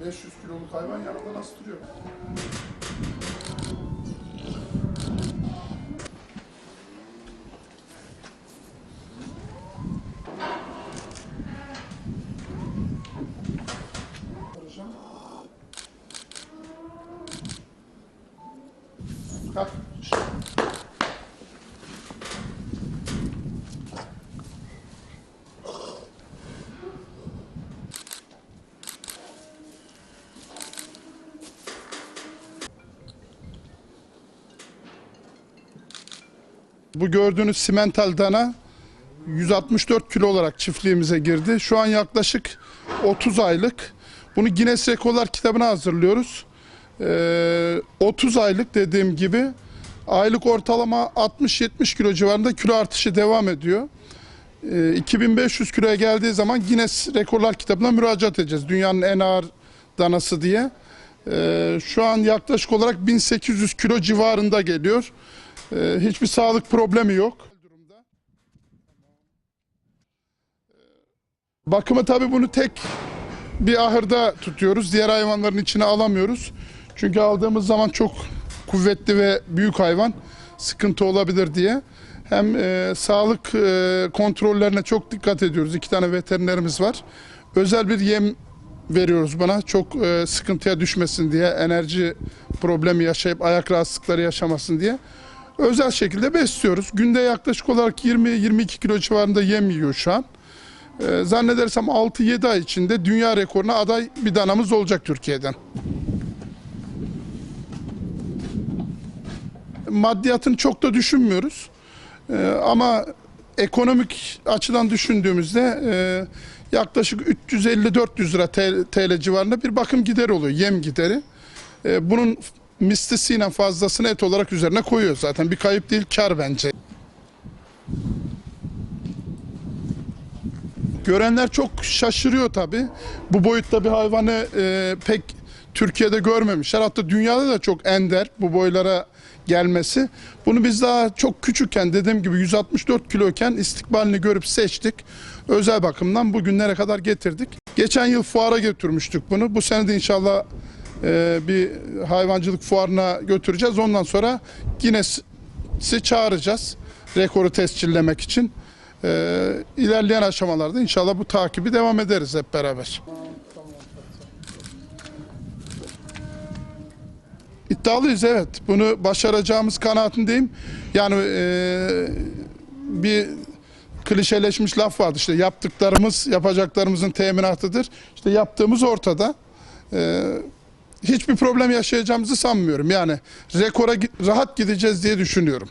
500 kiloluk hayvan yanında nasıl duruyor? Kalk. Bu gördüğünüz simental dana 164 kilo olarak çiftliğimize girdi. Şu an yaklaşık 30 aylık. Bunu Guinness Rekorlar kitabına hazırlıyoruz. Ee, 30 aylık dediğim gibi aylık ortalama 60-70 kilo civarında kilo artışı devam ediyor. Ee, 2500 kiloya geldiği zaman Guinness Rekorlar kitabına müracaat edeceğiz. Dünyanın en ağır danası diye. Ee, şu an yaklaşık olarak 1800 kilo civarında geliyor. Ee, hiçbir sağlık problemi yok. Bakımı tabii bunu tek bir ahırda tutuyoruz. Diğer hayvanların içine alamıyoruz. Çünkü aldığımız zaman çok kuvvetli ve büyük hayvan sıkıntı olabilir diye. Hem e, sağlık e, kontrollerine çok dikkat ediyoruz. İki tane veterinerimiz var. Özel bir yem veriyoruz bana. Çok e, sıkıntıya düşmesin diye, enerji problemi yaşayıp ayak rahatsızlıkları yaşamasın diye. Özel şekilde besliyoruz. Günde yaklaşık olarak 20-22 kilo civarında yem yiyor şu an. Ee, zannedersem 6-7 ay içinde dünya rekoruna aday bir danamız olacak Türkiye'den. Maddiyatını çok da düşünmüyoruz. Ee, ama ekonomik açıdan düşündüğümüzde e, yaklaşık 350-400 lira TL, civarında bir bakım gideri oluyor, yem gideri. Ee, bunun mislisiyle fazlasını et olarak üzerine koyuyor zaten. Bir kayıp değil, kar bence. Görenler çok şaşırıyor tabi. Bu boyutta bir hayvanı e, pek Türkiye'de görmemişler. Hatta dünyada da çok ender bu boylara gelmesi. Bunu biz daha çok küçükken dediğim gibi 164 kiloyken istikbalini görüp seçtik. Özel bakımdan bugünlere kadar getirdik. Geçen yıl fuara götürmüştük bunu. Bu sene de inşallah e, bir hayvancılık fuarına götüreceğiz. Ondan sonra Guinness'i çağıracağız. Rekoru tescillemek için. Ee, ilerleyen aşamalarda inşallah bu takibi devam ederiz hep beraber. İddialıyız evet. Bunu başaracağımız kanaatindeyim. Yani e, bir klişeleşmiş laf vardı işte yaptıklarımız yapacaklarımızın teminatıdır. İşte yaptığımız ortada. E, hiçbir problem yaşayacağımızı sanmıyorum. Yani rekora rahat gideceğiz diye düşünüyorum.